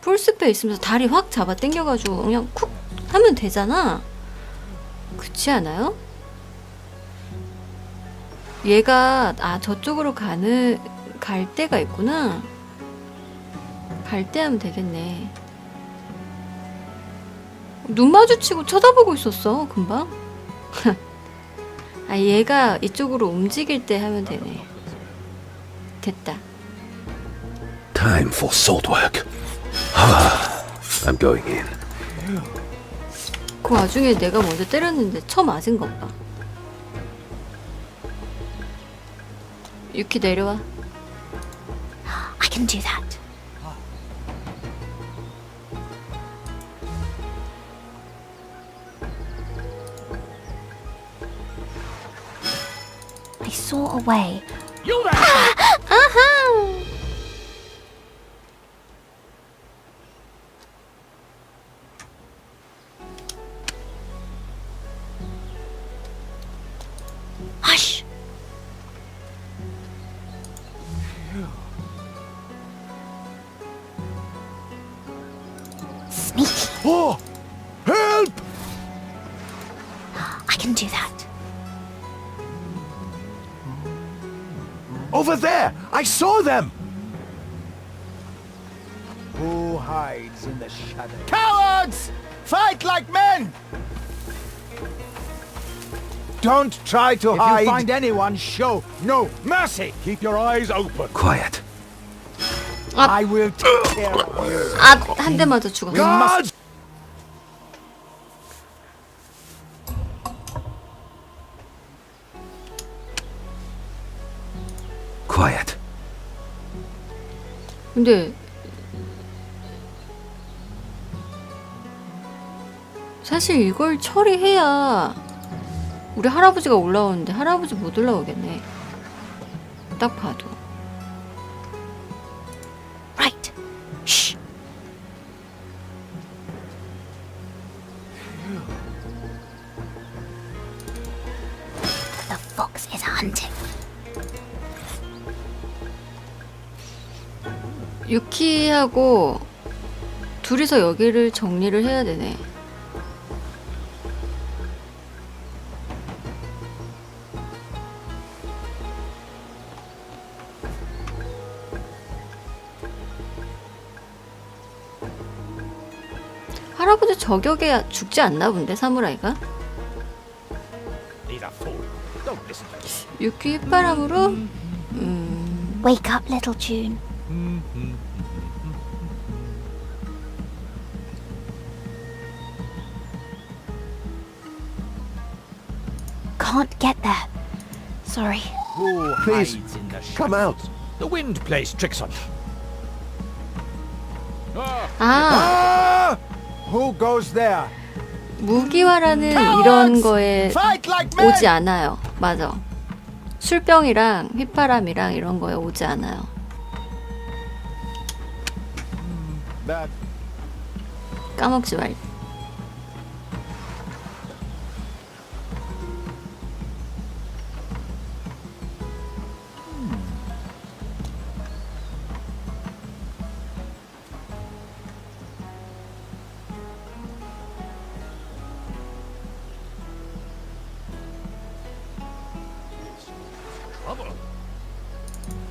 풀스페 있으면서 다리 확 잡아 당겨가지고 그냥 쿡 하면 되잖아. 그렇지 않아요? 얘가 아 저쪽으로 가는 갈 때가 있구나. 갈 때 하면 되겠네. 눈 마주치고 쳐다보고 있었어 금방. 아 얘가 이쪽으로 움직일 때 하면 되네. 됐다. Time for salt work. Ah, I'm going in. 그 와중에 내가 먼저 때렸는데 쳐 맞은 것 봐. 유키 내려와. I can do that. I saw a way. You there! 아 Over there! I saw them! Who hides in the shadow? Cowards! Fight like men! Don't try to If hide. you find anyone, show no mercy. Keep your eyes open. Quiet. I will take care of you. 아, 한 대 맞아 죽었어. Guards! Quiet. 근데 사실 이걸 처리해야 우리 할아버지가 올라오는데 할아버지 못 올라오겠네. 딱 봐도. 유키하고 둘이서 여기를 정리를 해야 되네. 할아버지 저격에 죽지 않나 본데 사무라이가? 유키 휘바람으로 음, Wake up, little June. Can't get there. Sorry. Who Please, hides in the Come out. The wind plays tricks on you. 아 Ah! Who goes there? 무기화라는 이런 거에 Fight like men! 오지 않아요. 맞아. 술병이랑 휘파람이랑 이런 거에 오지 않아요. That 까먹지 말.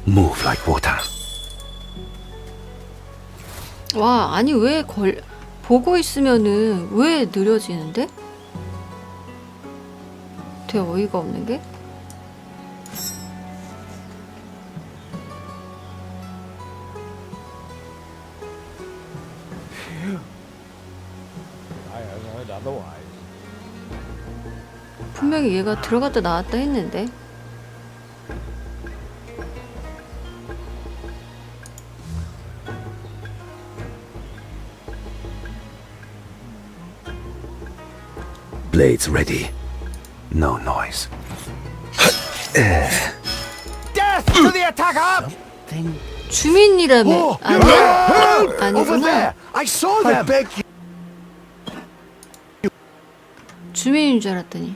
Move like water. 와, 아니 왜 걸 보고 있으면은 왜 느려지는데? 되게 어이가 없는 게? 분명히 얘가 들어갔다 나왔다 했는데. Blades ready. No noise. death to the attacker! 주민이라며. Oh, 아니야? help! Over 아니구나. there! I saw them! I beg you. 주민인 줄 알았더니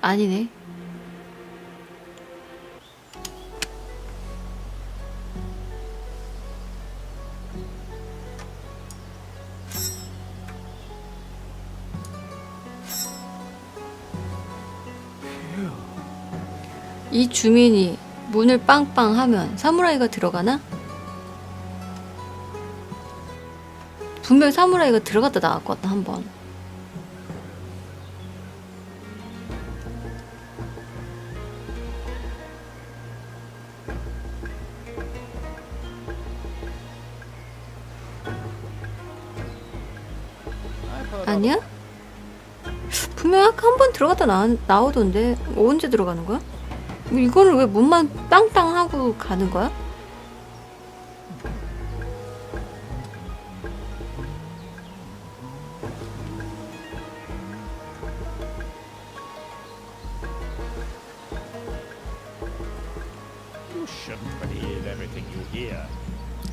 아니네. 이 주민이 문을 빵빵 하면 사무라이가 들어가나? 분명 사무라이가 들어갔다 나왔거든 한 번. 아니야? 분명 아까 한 번 들어갔다 나, 나오던데 언제 들어가는 거야? 이거는 왜 문만 빵빵 하고 가는 거야?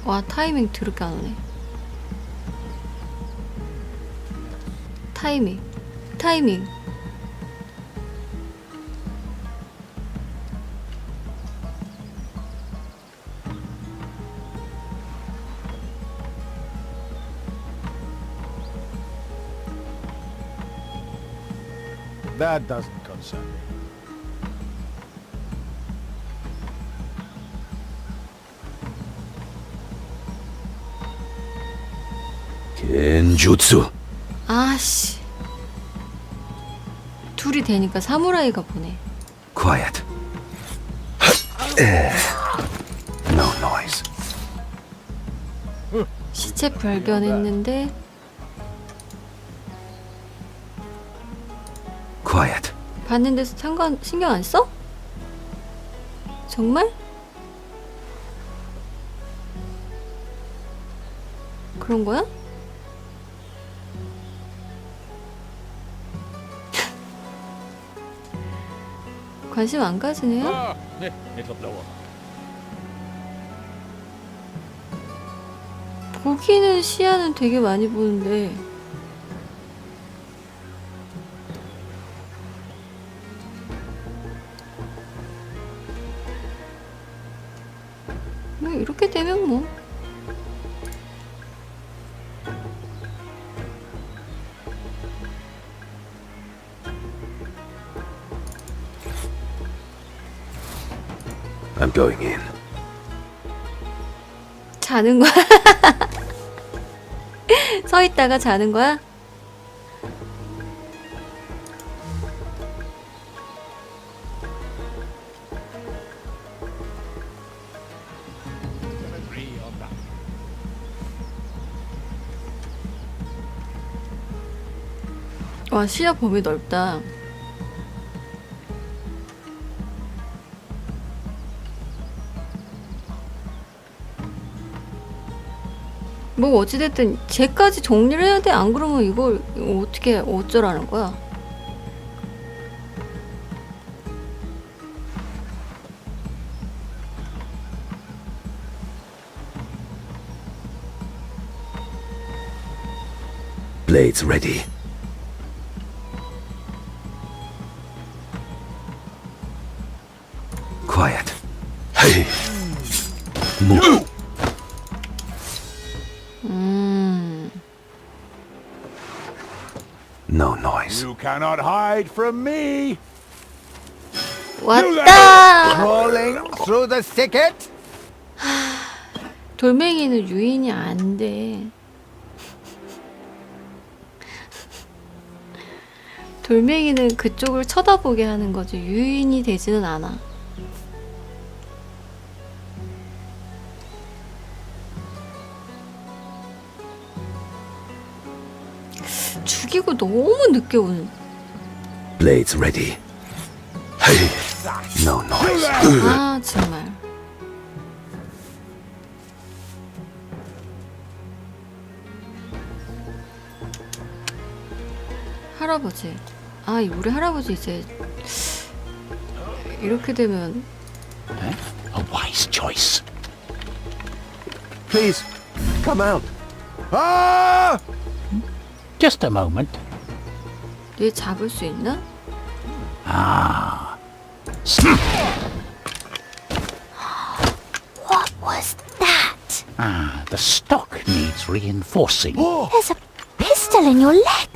와 타이밍 더럽게 안 오네 타이밍 타이밍 That doesn't concern me. 겐주츠. 아씨 둘이 되니까 사무라이가 보네 Quiet. Eh. no noise. 시체 발견했는데 Quiet. 봤는데 상관 신경 안 써? 정말? 그런 거야? 관심 안 가지네요? It'll blow up. 보기는 시야는 되게 많이 보는데 I'm going in. 자는 거야? 서 있다가 자는 거야? 와 시야 범위 넓다. 뭐 어찌됐든 쟤까지 정리를 해야 돼. 안 그러면 이걸 어떻게 어쩌라는 거야? Blades ready. Quiet. Hey. Cannot hide from me. 왔다. Crawling through the thicket. 돌멩이는 유인이 안 돼. 돌멩이는 그쪽을 쳐다보게 하는 거지. 유인이 되지는 않아. 죽이고 너무 늦게 오는. Blades ready. Hey. No noise. 아 정말. 할아버지. 아, 이 우리 할아버지 이제 이렇게 되면 A wise choice. Please, come out. Ah! Just a moment. 얘 잡을 수 있나? What was that? Ah, the stock needs reinforcing. There's a pistol in your leg.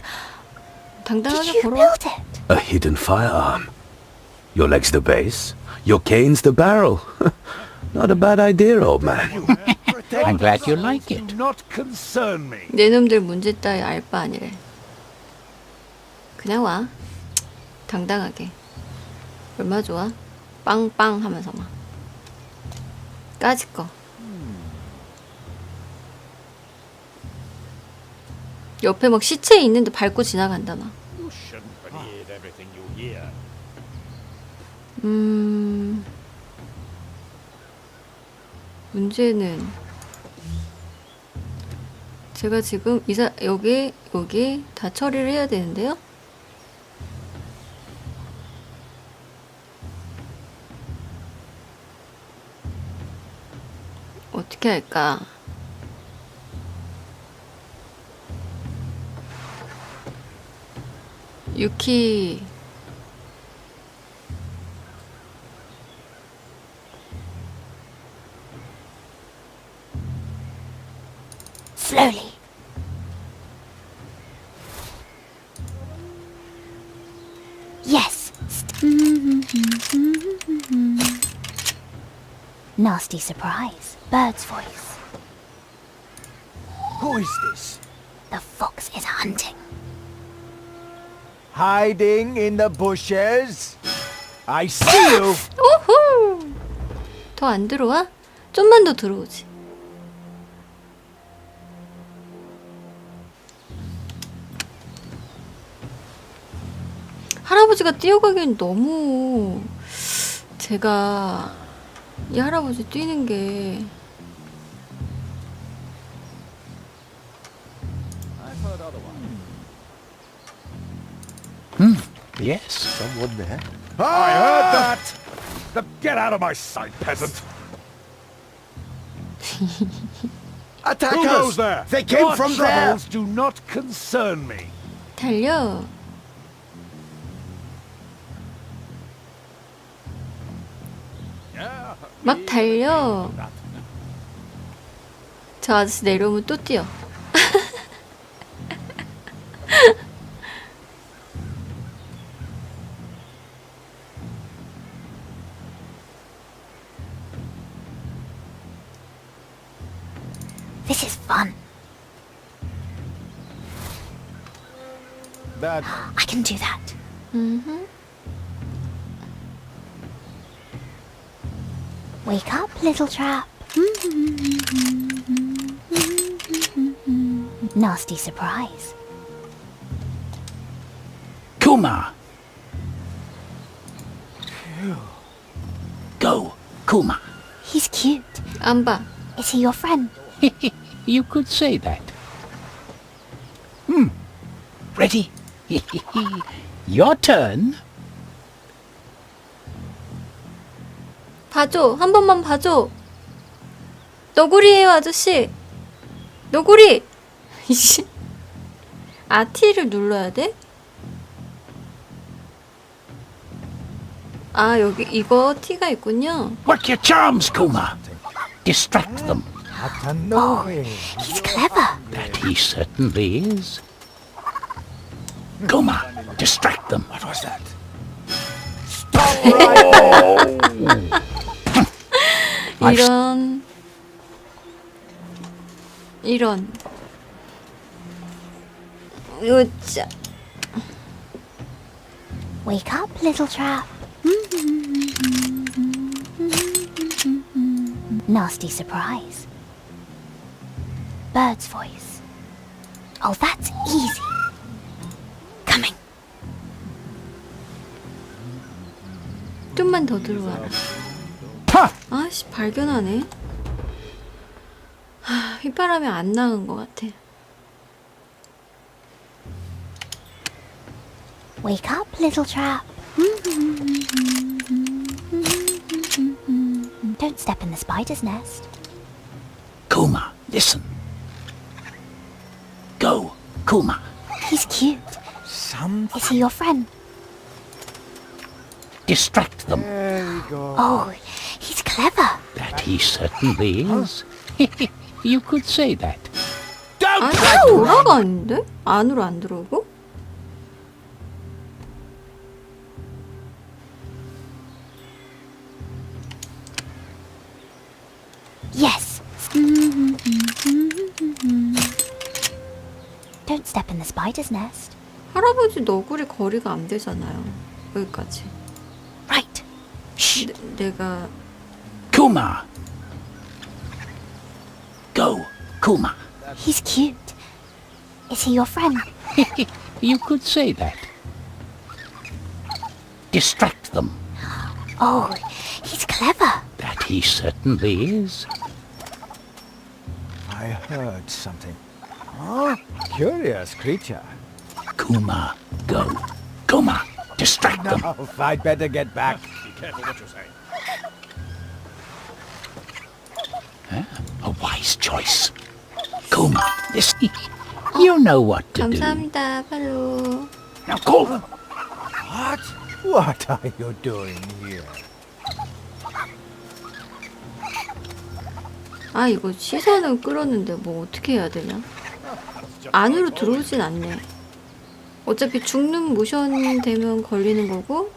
당당하게 Did you 걸어. build it? A hidden firearm. Your leg's the base. Your cane's the barrel. Not a bad idea, old man. I'm glad you like it. Do not concern me. 내 놈들 문제 따위 알 바 아니래. 그냥 와. 당당하게. 얼마 좋아? 빵빵 하면서 막. 까짓 거. 옆에 막 시체 있는데 밟고 지나간다 막. 음. 문제는 제가 지금 이사 여기 여기 다 처리를 해야 되는데요. 어떻게 할까? 유키 Slowly. Nasty surprise. Bird's voice. Who is this? The fox is hunting. Hiding in the bushes? I see you! 오호! 더안 들어와? 좀만 더 들어오지. 할아버지가 뛰어가기엔 너무 제가 이 할아버지 뛰는 게 Yes. Someone there? I heard that! The, get out of my sight, peasant! Attackers! Who goes there? They came Your from there! troubles do not concern me. 달려. 막 달려. 저 아저씨 내려오면 또 뛰어. This is fun. That I can do that. 음 little trap. Nasty surprise. Kuma! Go, Kuma. He's cute. 안 봐. Is he your friend? you could say that. Hmm. Ready? Your turn. 봐줘. 한 번만 봐줘. 너구리예요, 아저씨. 너구리. 이씨. 아, T를 눌러야 돼? 아, 여기 이거 T가 있군요. Work your charms, Kuma. Distract them. out of nowhere. He's clever. That he certainly is. Kuma, distract them. What was that? Stop 이런 이런 으짜 Wake up, little trap. Nasty surprise. Bird's voice. Oh, that's easy. Coming. 좀만 더 들어와라 Ha! 아씨 발견하네 하, 휘바람이 안 나은 것 같아 Wake up, little trap. Don't step in the spider's nest. Kuma, listen. Go, Kuma. He's cute. Some Is he your friend? Distract them. there we go. Oh, he's clever. That he certainly is. you could say that. 아니 돌아가는데? 안으로 안 들어오고? Yes. Don't step in the spider's nest. 할아버지 너구리 거리가 안 되잖아요. 여기까지. Right. Shh. 내, 내가 Kuma! Go, Kuma! He's cute. Is he your friend? You could say that. Distract them. Oh, he's clever. That he certainly is. I heard something. Huh? Curious creature. Kuma, go. Kuma, distract them. Oh, I'd better get back. Be careful what you're saying. Wise choice. Kuma, listen. You know what to do. 감사합니다. 팔로. Now go. What? What are you doing here? 아 이거 시선은 끌었는데 뭐 어떻게 해야 되냐? 안으로 들어오진 않네. 어차피 죽는 모션 되면 걸리는 거고.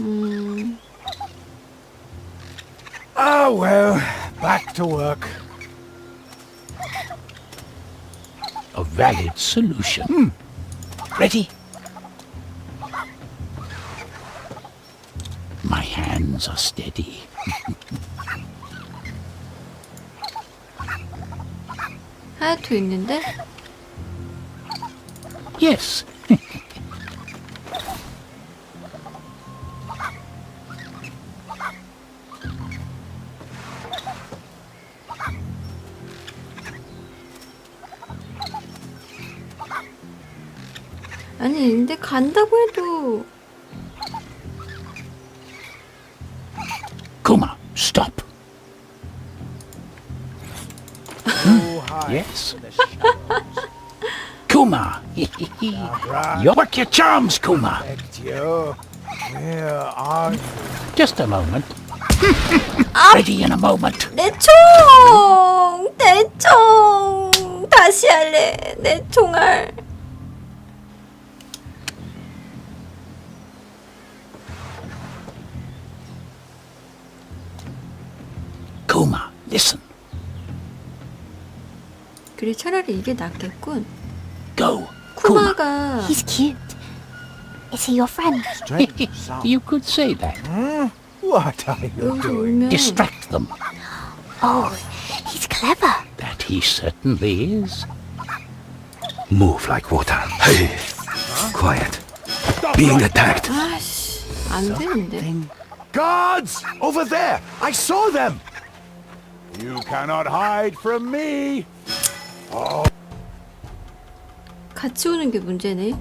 음, Ah, well, back to work. A valid solution. Ready? My hands are steady. 하얗토 있는데? Yes. 아니 근데 간다고 해도 Kuma, stop. Yes. Kuma. You work your charms, Kuma. Just a moment. Ready in a moment. 내 총! 내 총! 다시 할래. 내 총알. listen. 그래 차라리 이게 낫겠군. Go. Kuma. 쿠마가 He's cute. Is he your friend? Strange sound. you could say that. What are you 여기서 doing? 울면 Distract them. Oh, he's clever. That he certainly is. Move like water. Hey. Quiet. Being attacked. 아씨 안 되는데. Guards! Over there! I saw them! You cannot hide from me! 같이 오는 게 문제네.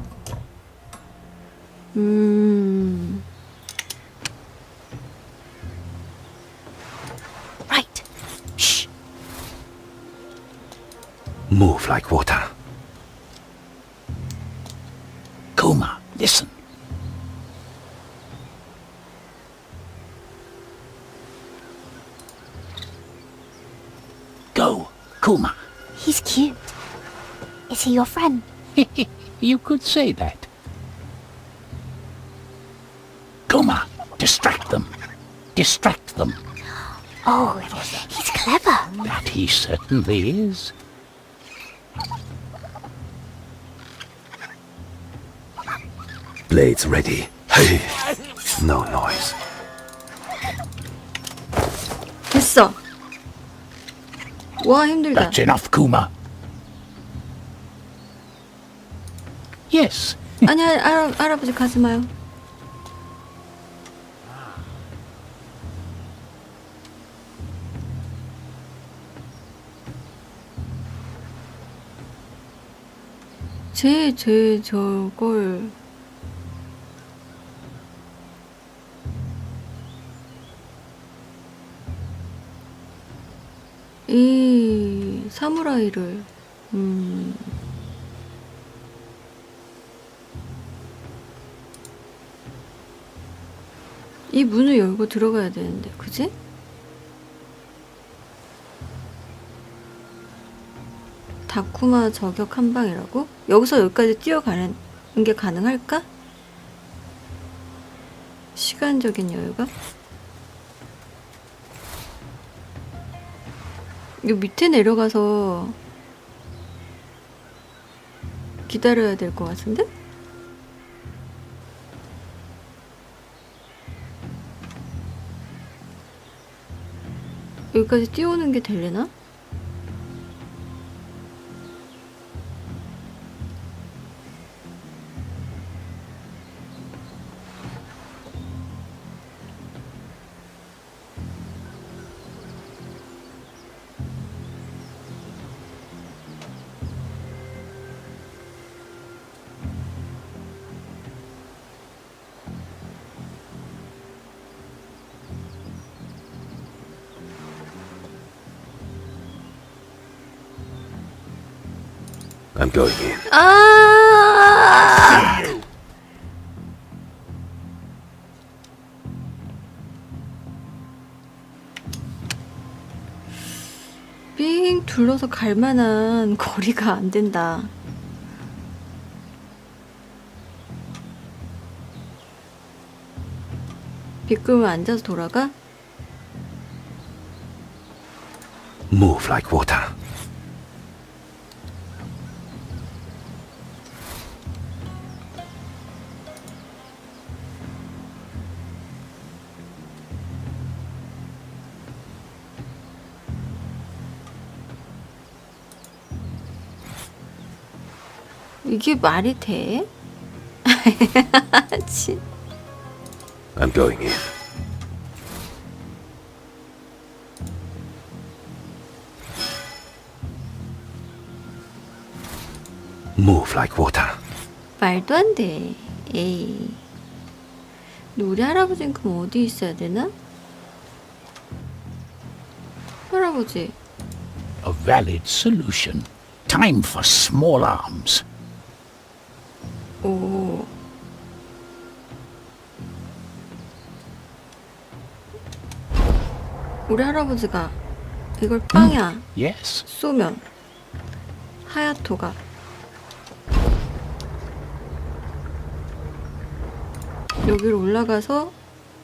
음. Right. Shh. Move like water. Kuma, listen. Go, Kuma. He's cute. Is he your friend? you could say that. Kuma, distract them. Distract them. Oh, he's clever. That he certainly is. Blades ready. Hey. No noise. 됐어. 와 힘들다. That's enough, Kuma. Yes, 아니 할- 할아, 할아버지 가지 마요. 제, 제, 저걸. 이 사무라이를, 음. 이 문을 열고 들어가야 되는데, 그지? 다쿠마 저격 한 방이라고? 여기서 여기까지 뛰어가는 게 가능할까? 시간적인 여유가? 요 밑에 내려가서 기다려야 될 것 같은데? 여기까지 뛰어오는 게 되려나? I'm going in. 아! 삥 둘러서 갈 만한 거리가 안 된다. 비끄면 앉아서 돌아가? Move like water. 이게 말이 돼? 진. I'm going in. Move like water. 말도 안 돼. 에이. 근데 우리 할아버지는 그럼 어디 있어야 되나? 할아버지. A valid solution. Time for small arms. 오. 우리 할아버지가 이걸 빵야 Yes. 쏘면 하야토가 여기로 올라가서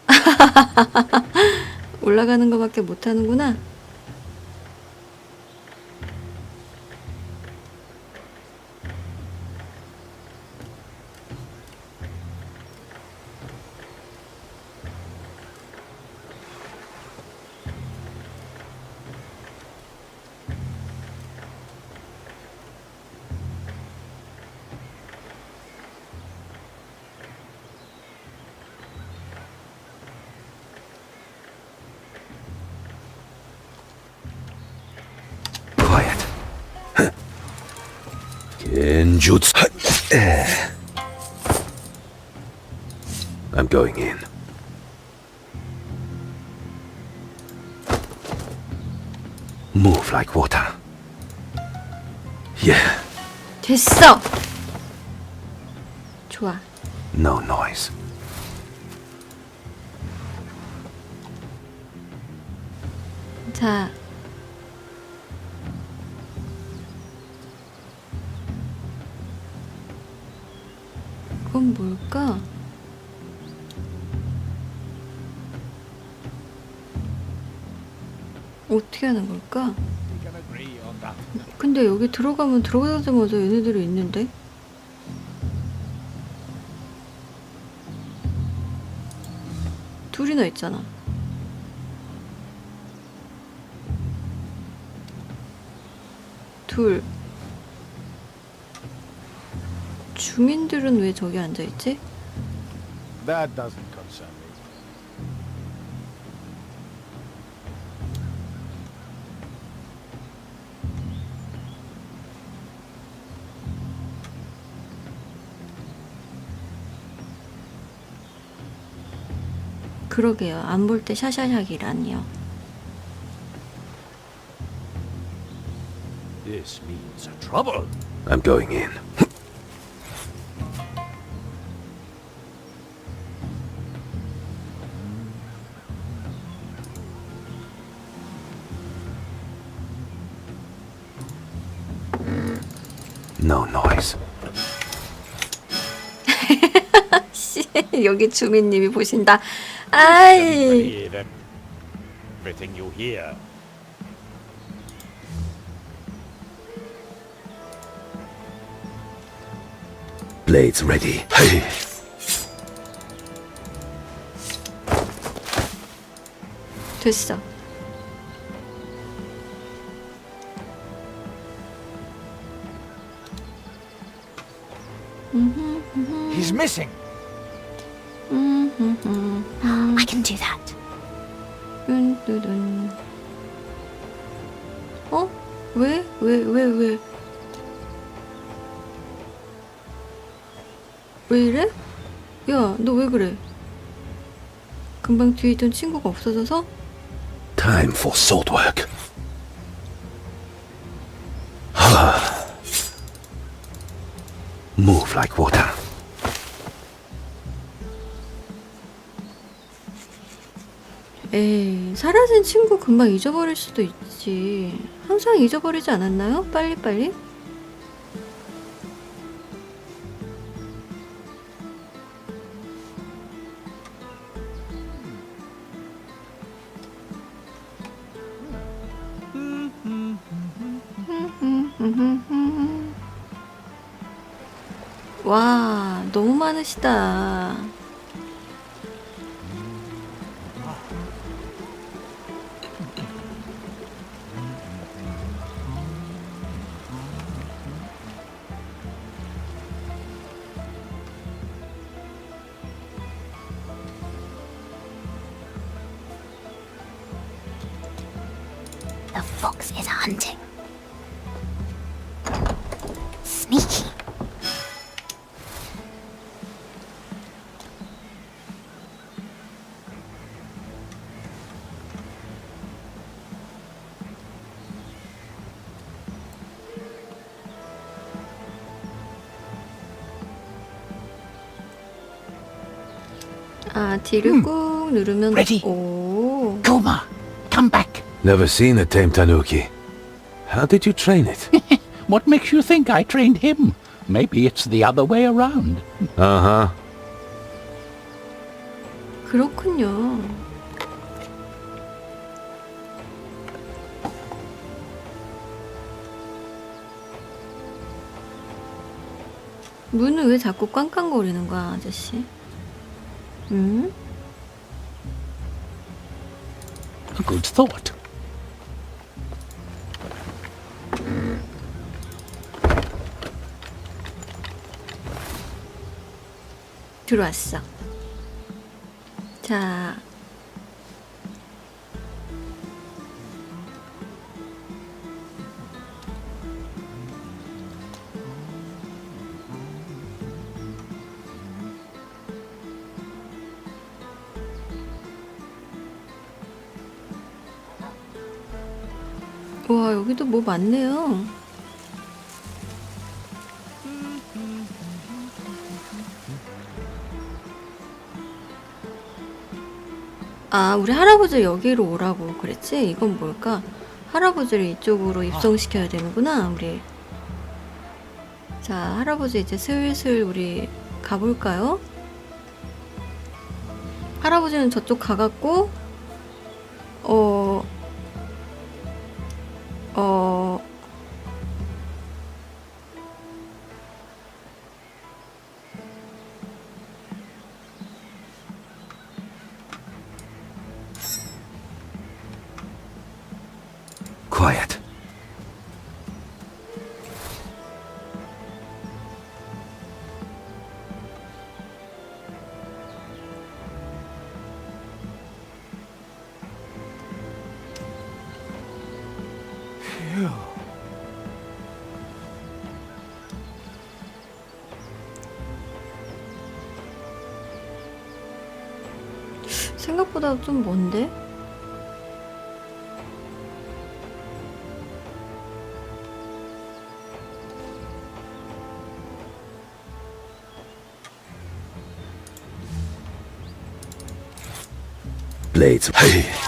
올라가는 것밖에 못하는구나. Genjutsu. I'm going in. Move like water. Yeah, 됐어. 좋아. no noise. 자. 그건 뭘까? 어떻게 하는 걸까? 근데 여기 들어가면 들어가자마자 얘네들이 있는데? 둘이나 있잖아. 둘. 주민들은 왜 저기 앉아 있지? That doesn't concern me. 그러게요. 안 볼 때 샤샤샥이라니요. This means trouble. I'm going in. no noise. 씨, 여기 주민님이 보신다. 아이. Everything you hear. Blades ready. Hey. 됐어. He's missing. I can do that. 뚠뚜둔. 어? 왜? 왜? 왜? 왜? 왜 이래? 야, 너 왜 그래? 금방 뒤에 있던 친구가 없어져서? Time for sword work. Move like water. 에이, 사라진 친구 금방 잊어버릴 수도 있지. 항상 잊어버리지 않았나요? 빨리빨리? 와, 너무 많으시다. 아, D를 꾹 누르면 Ready. 오. Kuma, come back. Never seen a tame tanuki. How did you train it? What makes you think I trained him? Maybe it's the other way around. uh huh. 그렇군요. 문은 왜 자꾸 꽝꽝거리는 거야, 아저씨? 응? A good thought. 들어왔어. 자. 와, 여기도 뭐 많네요. 아, 우리 할아버지 여기로 오라고 그랬지? 이건 뭘까? 할아버지를 이쪽으로 입성시켜야 되는구나, 우리. 자, 할아버지 이제 슬슬 우리 가볼까요? 할아버지는 저쪽 가갖고, 생각보다 좀 먼데? Blades. Hey.